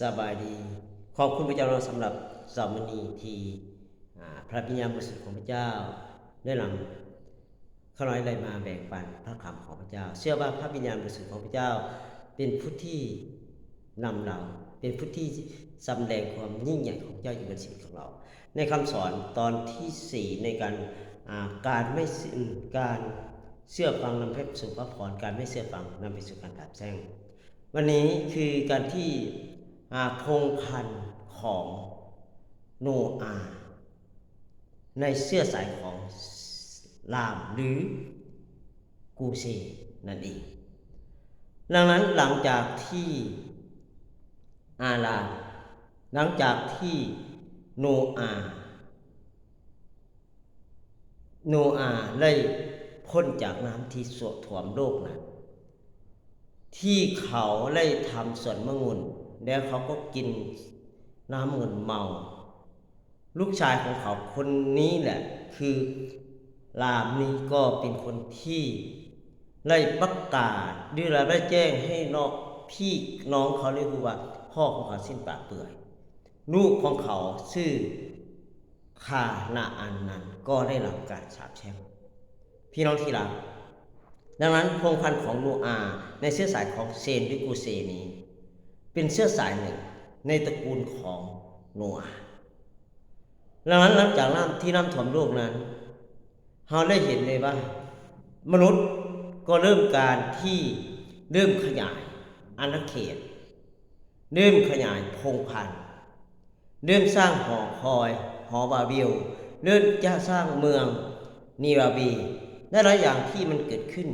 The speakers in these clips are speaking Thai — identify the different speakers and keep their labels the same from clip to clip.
Speaker 1: สบายดี ขอบคุณพระเจ้าเราสำหรับสามณีที่พระพิญญาบริสุทธิ์ของพระเจ้าได้นำข้าน้อยอะไรมาแบ่งปันพระคำของพระเจ้า เชื่อว่าพระวิญญาณบริสุทธิ์ของพระเจ้า เป็นผู้ที่นำเราเป็นผู้ที่สำแดงความยิ่งใหญ่ของเจ้าอยู่บนชีวิตของเรา ในคำสอนตอนที่สี่ในการการไม่การเชื่อฟังนำไปสู่พระพรการไม่เชื่อฟังนำไปสู่การตัดแช่งวันนี้คือการที่ พงพันธุ์ของโนอา ในเสื้อสายของลามหรือกูเซนั่นเอง ดังนั้นหลังจากที่อาลามหลังจากที่โนอา โนอาได้พ้นจากน้ำที่สวถ่วมโลกนั้น ที่เขาได้ทำสวนมะงุน แล้วเขาก็กินน้ำเงินเมา ลูกชายของเขาคนนี้แหละ คือลามนี้ก็เป็นคนที่ได้ประกาศหรือได้แจ้งให้น้องพี่น้องเขาเรียกว่า พ่อของเขาสิ้นปากเปื่อยลูกของเขาชื่อคานาอันนั้นก็ได้รับการสาปแช่งพี่น้องที่รักดังนั้นพงพันธ์ของโนอา ในเชื้อสายของเซนหรือกูเซนี้ เป็นเชื้อสายหนึ่ง ในตระกูลของโนอาห์ดังนั้นหลังจากน้ำที่น้ำท่วมโลกนั้นเราได้เห็นเลยว่า มนุษย์ก็เริ่มการที่เริ่มขยายอาณาเขต เริ่มขยายพงพันธุ์เริ่มสร้างหอคอย หอบาบิลเริ่มจะสร้างเมืองนีราบีได้หลายอย่างที่มันเกิดขึ้น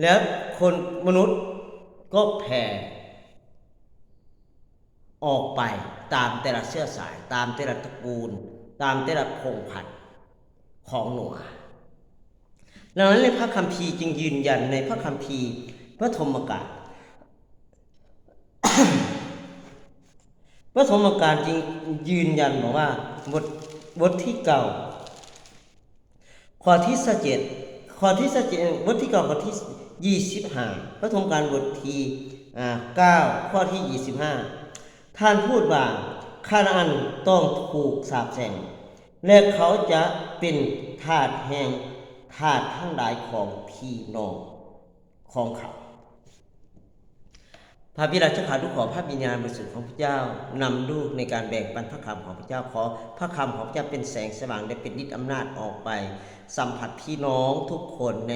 Speaker 1: แล้วคนมนุษย์ก็แผ่ ออกไปตามแต่ละเสื้อสาย ตามแต่ละตระกูล ตามแต่ละพงศ์พันธุ์ของหนัวดังนั้นในพระคัมภีร์จึงยืนยันในพระคัมภีร์พระธรรมกาลพระธรรมกาลจึงยืนยันบอกว่าบทบทที่เก่าข้อที่สิบเจ็ดข้อที่สิบเจ็ดบทที่เก้าข้อที่ยี่สิบห้าพระธรรมการบทที่อ่าเก้าข้อที่ยี่สิบห้า ท่านพูดว่าคานอันต้องถูกสาปแช่งและเขาจะเป็นทาสแห่งทาสทั้งหลายของพี่น้องของเขา พระบิดาเจ้าขาทุกขอพระวิญญาณบริสุทธิ์ของพระเจ้านำลูกในการแบ่งปันพระคำของพระเจ้าขอพระคำของพระเจ้าเป็นแสงสว่างและเป็นฤทธิ์อำนาจออกไป สัมผัสพี่น้องทุกคนใน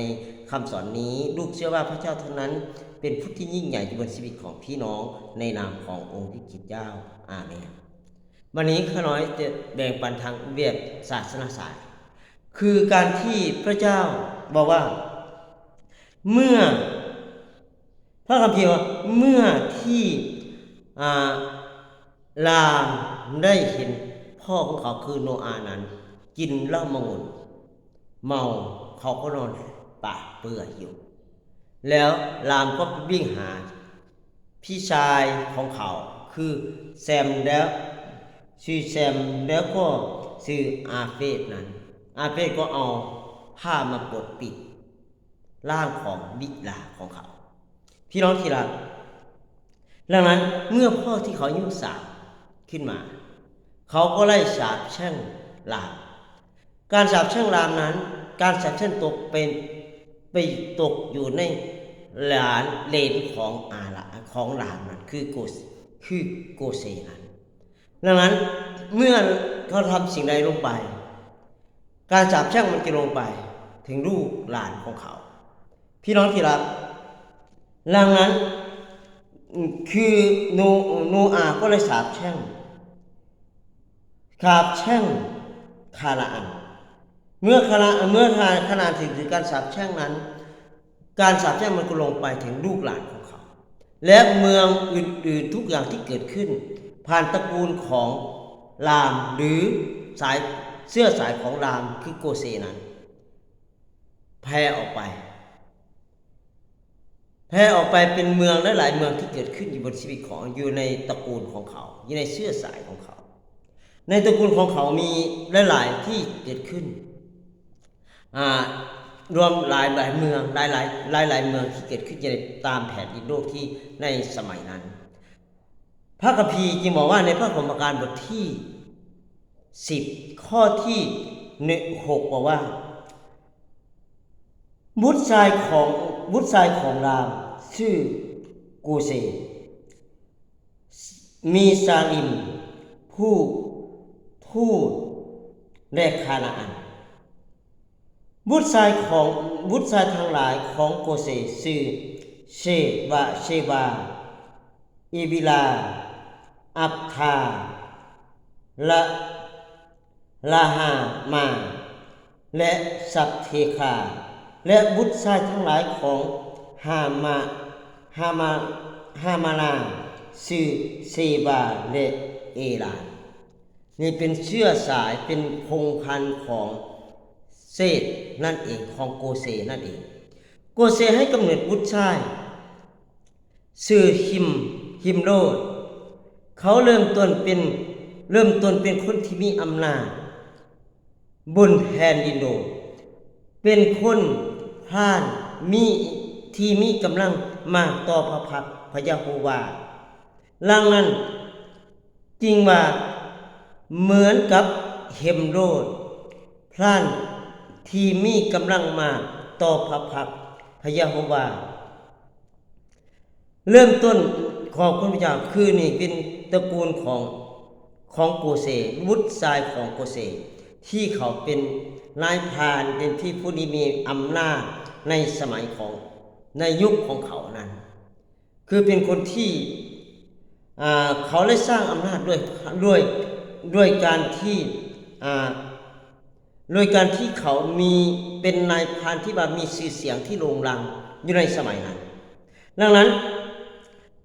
Speaker 1: คำสอนนี้ ลูกเชื่อว่าพระเจ้าเท่านั้น เป็นผู้ที่ยิ่งใหญ่อยู่บนชีวิตของพี่น้องในนามขององค์ที่กิจเจ้าอาเมนวันนี้ข้าน้อยจะแบ่งปันทางเวียดศาสนาศาสตร์ คือการที่พระเจ้าบอกว่า เมื่อ พระคัมภีร์ว่าเมื่อที่ลามได้เห็นพ่อของเขาคือโนอานั้น กินเหล้ามงุนเมาเขาก็นอนปากเปื่อยอยู่ แล้วลามก็วิ่งหา พี่ชายของเขาคือแซมแล้วชื่อแซมแล้วก็ชื่ออาเฟสนั้น อาเฟสก็เอาผ้ามาปกปิด ร่างของบิดาของเขา พี่น้องที่รักดังนั้นเมื่อพ่อที่เขายุ่งสาบขึ้นมา เขาก็ไล่สาบแช่งลาม การสาบแช่งลามนั้น การสาบแช่งตกเป็นไปตกอยู่ใน หลานเลนของอาละของหลามนั้นคือโกสคือโกเซนั้นดังนั้นเมื่อเขาทำสิ่งใดลงไป การสาบแช่งมันจะลงไป ถึงลูกหลานของเขา พี่น้องที่รักดังนั้นคือโนโนอาก็เลยสาบแช่งสาบแช่งคาราอัน เมื่อคาราเมื่อคานาถึงถึงการสาบแช่งนั้น การสาบแช่งมันก็ลงไปถึงลูกหลานของเขา และเมืองอื่นๆทุกอย่างที่เกิดขึ้น ผ่านตระกูลของรามหรือสายเสื้อสายของรามคือโกเซนั้นแพร่ออกไป แพร่ออกไปเป็นเมืองและหลายเมืองที่เกิดขึ้นอยู่บนชีวิตของอยู่ในตระกูลของเขา อยู่ในเสื้อสายของเขา ในตระกูลของเขามีหลายๆที่เกิดขึ้นอ่า รวมหลายหลายเมืองหลายหลายหลายหลายเมืองที่เกิดขึ้นในตามแผนดินโลกที่ในสมัยนั้น พระคัมภีร์จึงบอกว่าในพระธรรมการบทที่สิบข้อที่หนึ่งหกบอกว่า บุตรชายของบุตรชายของรามชื่อกูเซมีซาลิม ผู้ทูตและคานาอัน บุตรชายของบุตรชายทั้งหลายของโกเซชื่อเชบาเชบาอีบิลา อับทาละลาหามา และสัพเทคา และบุตรชายทั้งหลายของฮามาฮามาฮามานาชื่อเซบาและเอลานี่เป็นเชื้อสายเป็นพงพันธุ์ของ เซตนั่นเองของโกเซนั่นเอง โกเซให้กำเนิดบุตรชายชื่อฮิมฮิมโรดเขาเริ่มต้นเป็นเริ่มต้นเป็นคนที่มีอำนาจบนแผ่นดินโลกเป็นคนพลานมีที่มีกำลังมากต่อพระพักพระยาโฮวาลังนั้นจริงว่าเหมือนกับเฮมโรดพลาน ที่มีกำลังมากต่อพระพักพยาโฮวา เริ่มต้นของพระพุทธเจ้าคือนี่เป็นตระกูลของของโกเซวุฒิชายของโกเซที่เขาเป็นนายพานเป็นที่ผู้ที่มีอำนาจในสมัยของในยุคของเขานั้น คือเป็นคนที่เขาได้สร้างอำนาจด้วยด้วยด้วยการที่ อ่าด้วยการที่เขามีเป็นนายพรานที่บบมีชื่อเสียงที่โด่งดังอยู่ในสมัยนั้น ดังนั้น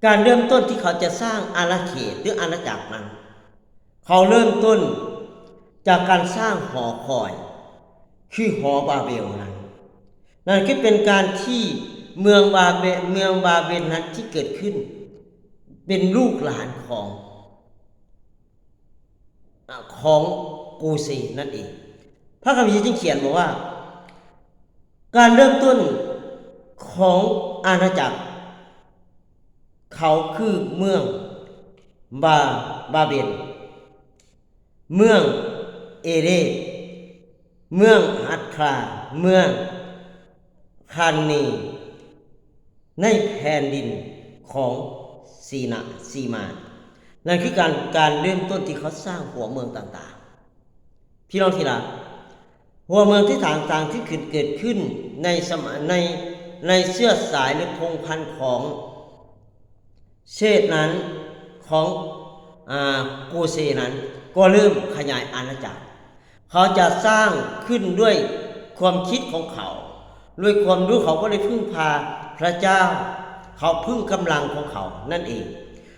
Speaker 1: การเริ่มต้นที่เขาจะสร้างอาณาเขตหรืออาณาจักรนั้น เขาเริ่มต้นจากการสร้างหอคอย คือหอบาเบลนั้นนั่นคือเป็นการที่เมืองบาเบลเมืองบาเบลนั้นที่เกิดขึ้น เป็นลูกหลานของของกูซีนั่นเอง พระคัมภีร์จึงเขียนบอกว่า การเริ่มต้นของอาณาจักร เขาคือเมืองบาบาเบลเมืองเอเรเมืองฮัคลาเมืองคานนีในแผ่นดินของซีนาซีมา นั่นคือการการเริ่มต้นที่เขาสร้างหัวเมืองต่างๆ พี่น้องที่รัก หัวเมืองที่ต่างๆที่เกิดเกิดขึ้นในสมัยในในเสื้อสายหรือพงพันของเชษนั้นของอาโกเซนั้น ก็เริ่มขยายอาณาจักร เขาจะสร้างขึ้นด้วยความคิดของเขา ด้วยความรู้เขาก็เลยพึ่งพาพระเจ้า เขาพึ่งกำลังของเขานั่นเอง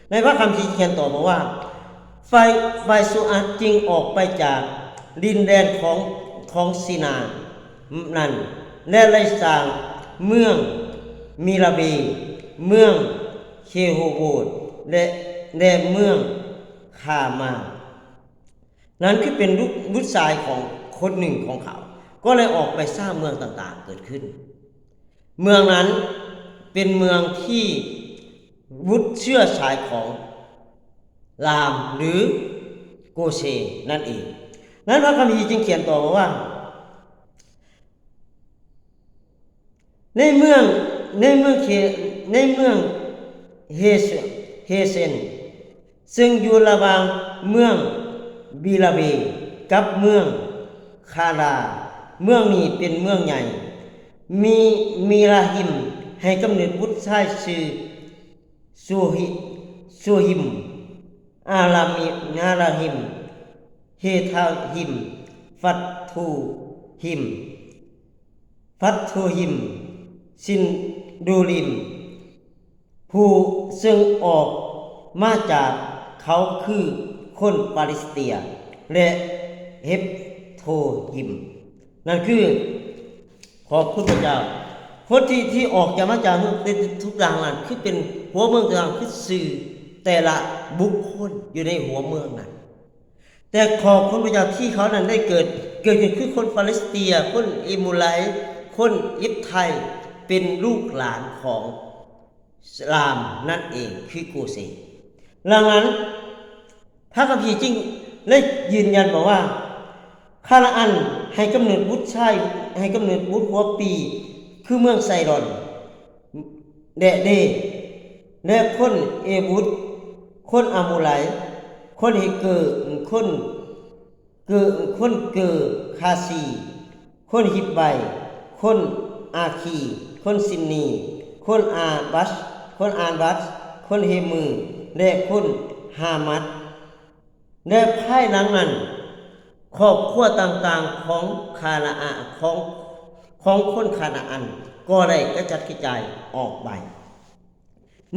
Speaker 1: ในพระคำพีร์เขียนต่อมาว่าไฟไฟสุอาจึงออกไปจากดินแดนของ ของซีนา นั้นและไล่สร้างเมืองมิราเบเมืองเคโฮโบดและและเมืองคามา นั้นคือเป็นลูกบุตรชายของคนหนึ่งของเขา ก็เลยออกไปสร้างเมืองต่างๆเกิดขึ้น เมืองนั้นเป็นเมืองที่วุฒิเชื่อชายของลามหรือโกเชนั่นเอง นั้นพระคัมภีร์จึงเขียนต่อมาว่า ในเมืองในเมืองเคในเมืองเฮเซเฮเซนซึ่งอยู่ระหว่างเมืองบิลาเบกับเมืองคาราเมืองนี้เป็นเมืองใหญ่ มีมีราหิมให้กำเนิดบุตรชายชื่อซูฮิซูหิมอารามิอาราหิม เฮทาหิมฟัตทูหิมฟัตทูหิมซินดูริม ผู้ซึ่งออกมาจากเขาคือคนปาเลสเตีย และเฮปโทยิม นั่นคือขอบคุณพระเจ้าคนที่ที่ออกจากมาจากทุกอย่างนั้นคือเป็นหัวเมืองต่างคือสื่อแต่ละบุคคลอยู่ในหัวเมืองนั้น แต่ขอบคุณพระเจ้าที่เขานั้นได้เกิด เกิดขึ้นคนปาเลสเตียคนอิมูไลคนอิบไทยเป็นลูกหลานของสลามนั่นเองคือโกเซดังนั้น พระคัมภีร์จึงได้ยืนยันบอกว่าคานาอันให้กำเนิดบุตรชายให้กำเนิดบุตรหัวปี คือเมืองไซรอนเดเดและคนเอบุตคนอามูไล คนเฮเกอร์คนเกอคนเกอคาซี คนฮิบไบคนอาคี คนซินนี คนอาบัส คนอาบัส คนเฮมือและคนฮามัดและภายหลังนั้นครอบครัวต่างๆของคานาอาของของคนคานาอัน ก็ได้กระจัดกระจายออกไป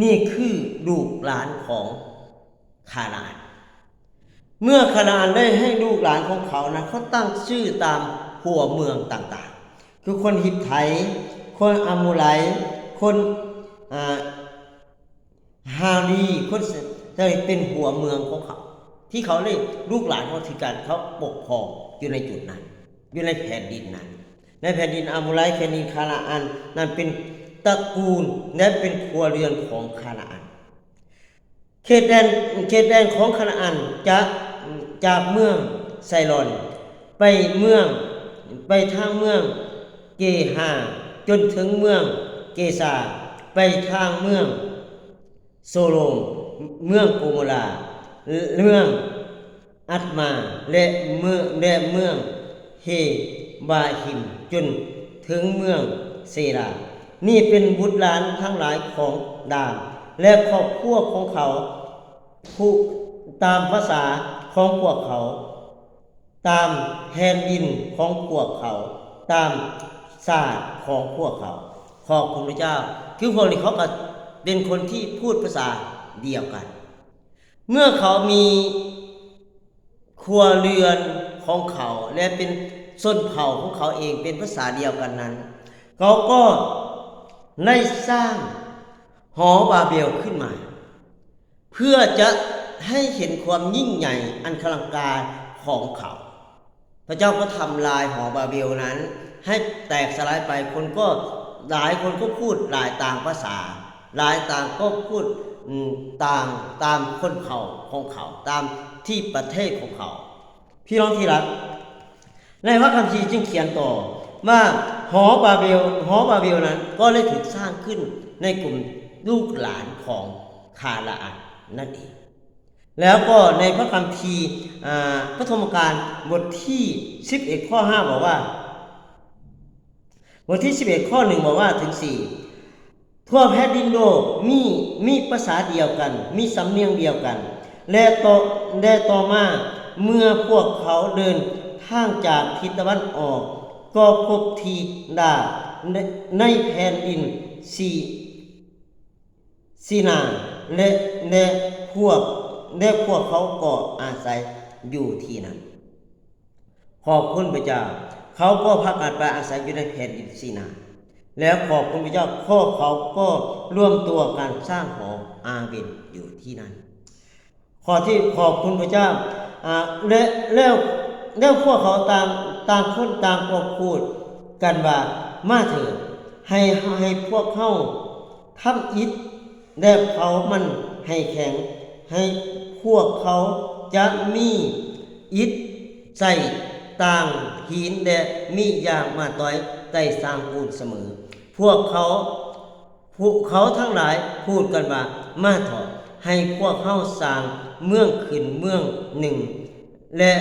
Speaker 1: นี่คือลูกหลานของคานาอัน เมื่อคานาอันได้ให้ลูกหลานของเขานะเขาตั้งชื่อตามหัวเมืองต่างๆ คือคนฮิตไทย คนอามูไลคนฮารีคนจะเป็นหัวเมืองของเขา ที่เขาเลยลูกหลานเขาถือการเขาปกครองอยู่ในจุดนั้น อยู่ในแผ่นดินนั้น ในแผ่นดินอามูไลแผ่นดินคานาอันนั่นเป็นตระกูลและเป็นครัวเรือนของคานาอัน เขตแดนเขตแดนของคานาอันจะ จากเมืองไซรอน ไปเมืองไปทางเมืองเกฮาจนถึงเมืองเกซาไปทางเมืองโซโลมเมืองโกโมลาเมืองอัตมาและเมืองและเมืองเฮบาฮิมจนถึงเมืองเซรา นี่เป็นบุตรหลานทั้งหลายของดานและครอบครัวของเขา ผู้ ตามภาษาของพวกเขา ตามแผ่นดินของพวกเขา ตามศาสตร์ของพวกเขา ขอบคุณพระเจ้า คือพวกนี้เขาก็เป็นคนที่พูดภาษาเดียวกัน เมื่อเขามีครัวเรือนของเขาและเป็นส้นเผ่าของเขาเองเป็นภาษาเดียวกันนั้น เขาก็ได้สร้างหอบาเบลขึ้นมา เพื่อจะ ให้เห็นความยิ่งใหญ่อันคลังการของเขา พระเจ้าก็ทำลายหอบาเบลนั้น ให้แตกสลายไปคนก็หลายคนก็พูดหลายต่างภาษา หลายต่างก็พูดต่างตามคนเขาของเขาตามที่ประเทศของเขา พี่น้องที่รักในพระคัมภีร์จึงเขียนต่อว่าหอบาเบลหอบาเบลนั้นก็ได้ถูกสร้างขึ้นในกลุ่มลูกหลานของคาราอันนั่นเอง แล้วก็ในพระคัมภีร์พระธรรมการบทที่ 11 ข้อ 5 บอกว่า บทที่ 11 ข้อ 1 บอกว่าถึง 4 ทั่วแผ่นดินโลกมีมีภาษาเดียวกัน มีสำเนียงเดียวกัน และต่อและต่อมาเมื่อพวกเขาเดินทางจากทิศตะวันออก ก็พบทีดาในแผ่นดินสีซีนาและและพวก และพวกเขาก็อาศัยอยู่ที่นั้นขอบคุณพระเจ้า เขาก็พักกันไปอาศัยอยู่ในแผ่นดินซีนาแล้วขอบคุณพระเจ้าพ่อเขาก็ร่วมตัวกันสร้างหออาเบนอยู่ที่นั่นขอที่ขอบคุณพระเจ้าและแล้วแล้วพวกเขาต่างต่างคนต่างก็พูดกันว่ามาเถิดให้ให้พวกเขาทำอิฐและเผามันให้แข็ง ให้พวกเขาจะมีอิฐใส่ต่างหินและมีอย่างมาต่อยใต้สร้างปูนเสมอ พวกเขาพวกเขาทั้งหลายพูดกันว่ามาถอะให้พวกเขาสร้างเมืองขึ้นเมืองหนึ่ง และ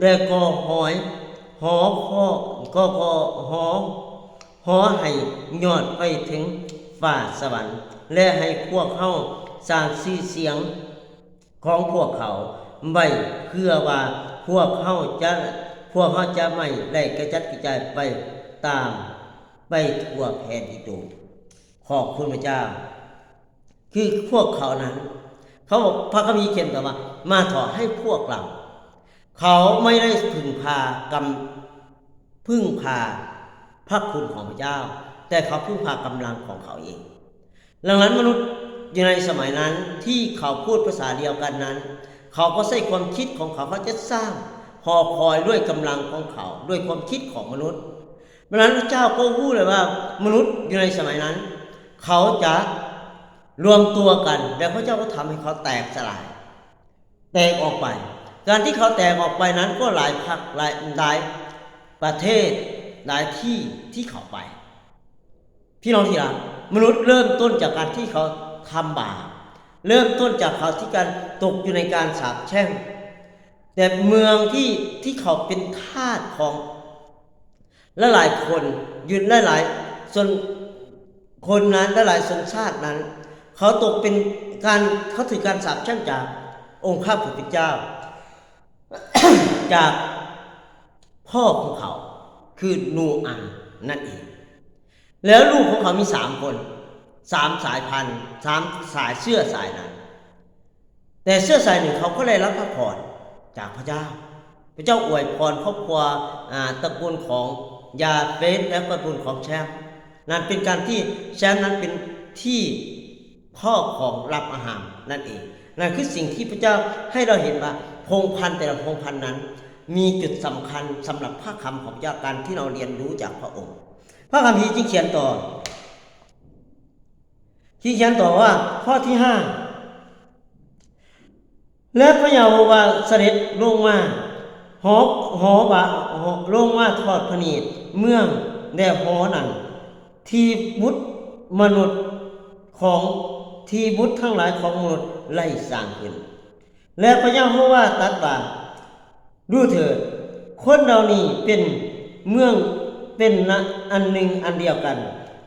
Speaker 1: และก็หอยหอพ่อก็ก็หอหอให้ยอดไปถึงฝ่าสวรรค์ และให้พวกเขา สร้างชื่อเสียงของพวกเขาไว้เพื่อว่าพวกเขาจะพวกเขาจะไม่ได้กระจัดกระจายไปตามไปทั่วแผ่นดินโลกขอบคุณพระเจ้า คือพวกเขานั้น เขาบอกพระคัมภีร์เขียนกับว่า มาถอให้พวกเราเขาไม่ได้พึ่งพากำพึ่งพาพระคุณของพระเจ้า แต่เขาพึ่งพากำลังของเขาเอง ดังนั้นมนุษย์ อยู่ในสมัยนั้นที่เขาพูดภาษาเดียวกันนั้น เขาก็ใช้ความคิดของเขาเขาจะสร้างหอคอยด้วยกำลังของเขาด้วยความคิดของมนุษย์ดังนั้นพระเจ้าก็พูดเลยว่า มนุษย์อยู่ในสมัยนั้น เขาจะรวมตัวกัน แล้วพระเจ้าก็ทำให้เขาแตกสลาย แตกออกไป การที่เขาแตกออกไปนั้นก็หลายพักหลายหลายประเทศหลายที่ที่เขาไป พี่น้องที่รักมนุษย์เริ่มต้นจากการที่เขา ทำบาปเริ่มต้นจากเขาที่การตกอยู่ในการสาปแช่ง แต่เมืองที่ที่เขาเป็นทาสของและหลายคนยืนและหลายส่วนคนนั้นและหลายชนชาตินั้น เขาตกเป็นการเขาถือการสาปแช่งจากองค์ข้าพุทธเจ้า จากพ่อของเขาคือนูอาห์นั่นเอง แล้วลูกของเขามีสามคน สามสายพันธุ์สามสายเสื้อสายนั้น แต่เสื้อสายหนึ่งเขาก็ได้รับพระพรจากพระเจ้า พระเจ้าอวยพรครอบครัวตระกูลของยาเฟสและตระกูลของแชมป์นั่นเป็นการที่แชมป์นั้นเป็นที่พ่อของรับอาหารนั่นเองนั่นคือสิ่งที่พระเจ้าให้เราเห็นว่าพงพันธ์แต่ละพงพันธ์นั้น มีจุดสำคัญสำหรับพระคำของพระเจ้าการที่เราเรียนรู้จากพระองค์ พระคัมภีร์จึงเขียนต่อ ที่เขียนต่อว่าข้อที่ห้าและพระยาโฮวาเสด็จลงมาหอหอบาหอลงมาทอดพระเนีตรเมืองแด่หอนั้นที่บุตรมนุษย์ของที่บุตรทั้งหลายของมนุษย์ไล่สร้างขึ้น และพระยาโฮวาตรัดว่าดูเถิดคนเหล่านี้เป็นเมืองเป็นนะอันหนึ่งอันเดียวกัน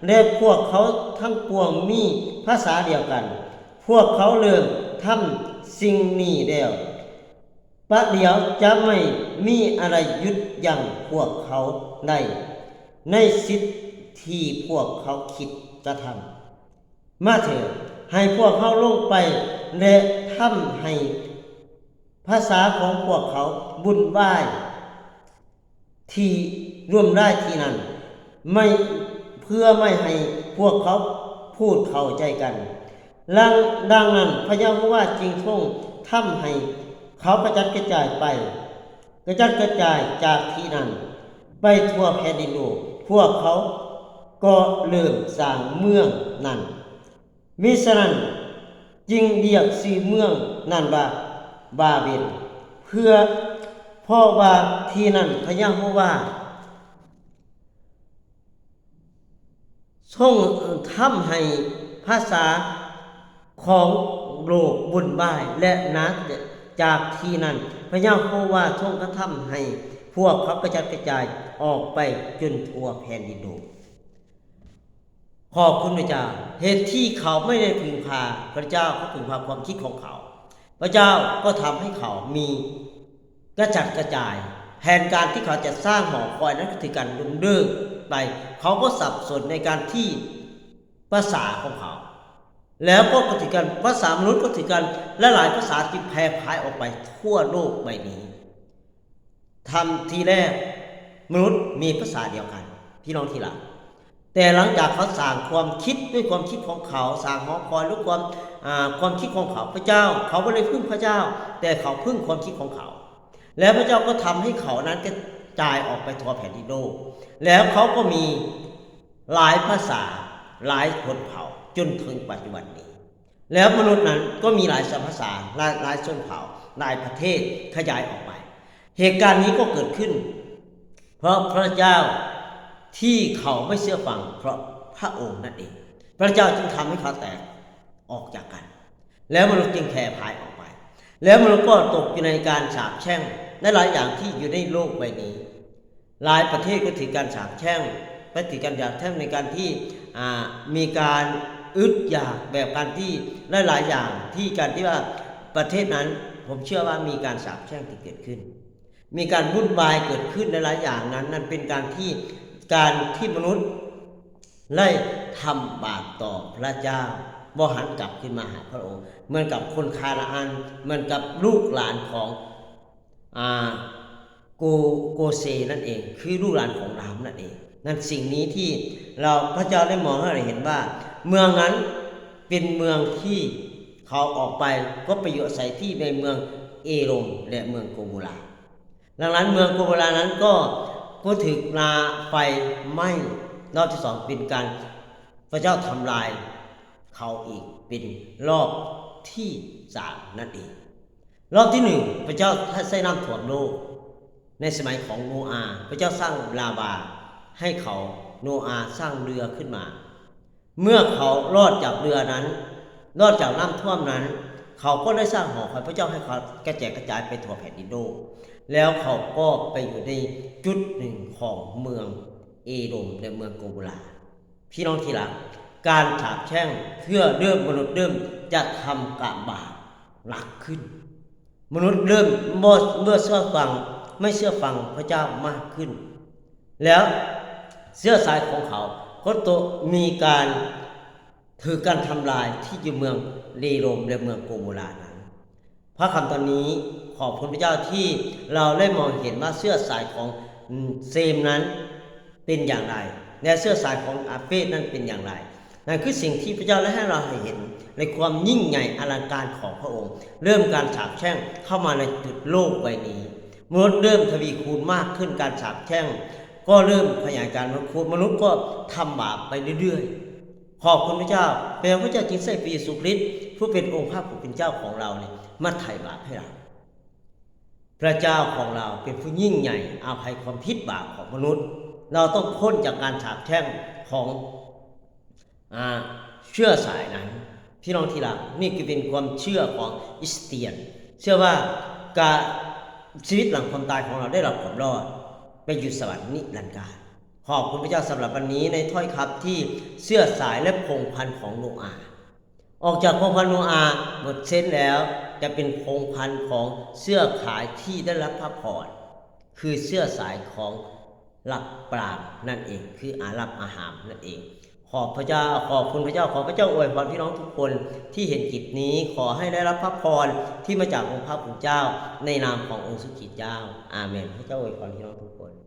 Speaker 1: และพวกเขาทั้งปวงมีภาษาเดียวกัน พวกเขาเริ่มทำสิ่งนี้แล้วประเดี๋ยวจะไม่มีอะไรยุดยั้งพวกเขาได้ในสิทธิพวกเขาคิดจะทำมาเถิดให้พวกเขาลงไป และทำให้ ภาษาของพวกเขาบุญไหว้ที่ร่วมได้ที่นั่นไม่ เพื่อไม่ให้พวกเขาพูดเข้าใจกันลังดังนั้นพระยาโฮวาจึงทรงทำให้เขากระจัดกระจายไป กระจัดกระจายจากที่นั่นไปทั่วแผ่นดินโลกพวกเขาก็เริ่มสร้างเมืองนั้นมิฉะนั้นจึงเรียกสีเมืองนั่นว่าบาเบลเพื่อพราะว่าที่นั่นพระยาโฮวา ทรงทำให้ภาษาของโลกบุญบายและนักจากที่นั่นพระยาโฮวาทรงกระทำให้พวกเขากระจัดกระจายออกไปจนทั่วแผ่นดินโลกขอบคุณพระเจ้า เหตุที่เขาไม่ได้พึงพาพระเจ้าเขาพึงพาความคิดของเขา พระเจ้าก็ทำให้เขามีกระจัดกระจาย แผนการที่เขาจะสร้างหอคอยนั้นคือการดุมเดิม ไปเขาก็สับสนในการที่ภาษาของเขา แล้วก็กติกันภาษามนุษย์ก็ถือกันและหลายภาษาที่แพร่พายออกไปทั่วโลกใบนี้ทำทีแรกมนุษย์มีภาษาเดียวกัน พี่น้องทีหลังแต่หลังจากเขาสร้างความคิดด้วยความคิดของเขาสร้างหอคอยด้วยความความคิดของเขาพระเจ้า เขาไม่ได้พึ่งพระเจ้า แต่เขาพึ่งความคิดของเขา แล้วพระเจ้าก็ทำให้เขานั้นกระจายออกไปทั่วแผ่นดินโลก แล้วเขาก็มีหลายภาษาหลายคนเผ่าจนถึงปัจจุบันนี้ แล้วมนุษย์นั้นก็มีหลายสภาษาหลายหลายชนเผ่าหลายประเทศขยายออกไป เหตุการณ์นี้ก็เกิดขึ้น เพราะพระเจ้าที่เขาไม่เชื่อฟังเพราะพระองค์นั่นเอง พระเจ้าจึงทำให้เขาแตกออกจากกัน แล้วมนุษย์จึงแผ่พายออกไป แล้วมนุษย์ก็ตกอยู่ในการสาปแช่งในหลายอย่างที่อยู่ในโลกใบนี้ หลายประเทศก็ถือการสาปแช่งและถือการอยากแช่งในการที่มีการอึดอยากแบบการที่หลายๆอย่างที่การที่ว่าประเทศนั้นผมเชื่อว่ามีการสาปแช่งที่เกิดขึ้น มีการวุ่นวายเกิดขึ้นในหลายอย่างนั้น นั่นเป็นการที่การที่มนุษย์ไล่ทำบาปต่อพระเจ้าบหันกลับขึ้นมาหาพระองค์เหมือนกับคนคาราอันเหมือนกับลูกหลานของอ่า โกโกเซนั่นเอง คือลูกหลานของรามนั่นเอง นั่นสิ่งนี้ที่เราพระเจ้าได้มองให้เราเห็นว่า เมืองนั้นเป็นเมืองที่เขาออกไปก็ไปอยู่อาศัยที่ในเมืองเอโรมและเมืองโกโบลาดังนั้นเมืองโกโบลานั้นก็ก็ถึกนาไฟไหม้รอบที่สองเป็นการพระเจ้าทำลายเขาอีกเป็นรอบที่สามนั่นเอง รอบที่หนึ่งพระเจ้าท่านใช้น้ำถ่วมโลก ในสมัยของโนอาห์พระเจ้าสร้างลาวา ให้เขาโนอาห์สร้างเรือขึ้นมา เมื่อเขารอดจากเรือนั้นรอดจากน้ำท่วมนั้น เขาก็ได้สร้างหอคอยพระเจ้าให้เขากระจายกระจายไปทั่วแผ่นดินโลกแล้วเขาก็ไปอยู่ในจุดหนึ่งของเมืองเอโดมและเมืองโกบุลา พี่น้องที่รักการฉาบแช่งเพื่อเริ่มมนุษย์เริ่มจะทำกะบาปหนักขึ้น มนุษย์เริ่มเมื่อเมื่อเชื่อฟัง ไม่เชื่อฟังพระเจ้ามากขึ้น แล้วเสื้อสายของเขาก็โตมีการถือการทำลายที่อยู่เมืองเรโรมและเมืองโกโมลานั้นพระคำตอนนี้ขอบคุณพระเจ้าที่เราได้มองเห็นว่าเสื้อสายของเซมนั้นเป็นอย่างไรและเสื้อสายของอาเฟสนั้นเป็นอย่างไรนั่นคือสิ่งที่พระเจ้าได้ให้เราเห็น ในความยิ่งใหญ่อลังการของพระองค์ เริ่มการฉาบแช่งเข้ามาในจุดโลกใบนี้ มนุษย์เริ่มทวีคูณมากขึ้นการฉาบแช่ง ก็เริ่มขยายการมนุษย์มนุษย์ก็ทำบาปไปเรื่อยๆ ขอบคุณพระเจ้าเป็นพระเจ้าจึงใส่พระเยซูคริสต์ผู้เป็นองค์พระผู้เป็นเจ้าของเราเนี่ยมาไถ่บาปให้เรา พระเจ้าของเราเป็นผู้ยิ่งใหญ่อาภัยความผิดบาปของมนุษย์ เราต้องพ้นจากการฉาบแช่งของอเชื่อสายนั้นพี่น้องที่รักนี่คือเป็นความเชื่อของอิสเตียน เชื่อว่าการ ชีวิตหลังความตายของเราได้รับความรอดไปอยู่สวรรค์นิรันดร์การขอบคุณพระเจ้าสำหรับวันนี้ในถ้อยคำที่เสื้อสายและพงพันธ์ของโนอาออกจากพงพันธ์โนอาหมดเส้นแล้วจะเป็นพงพันธ์ของเสื้อขายที่ได้รับพระพรคือเสื้อสายของหลักปราบนั่นเอง คืออารับอาหามนั่นเอง ขอบพระเจ้าขอบคุณพระเจ้าขอพระเจ้าอวยพรพี่น้องทุกคนที่เห็นกิจนี้ขอให้ได้รับพระพรที่มาจากองค์พระผู้เจ้า ในนามขององค์สุขิตเจ้า อาเมน พระเจ้าอวยพรพี่น้องทุกคน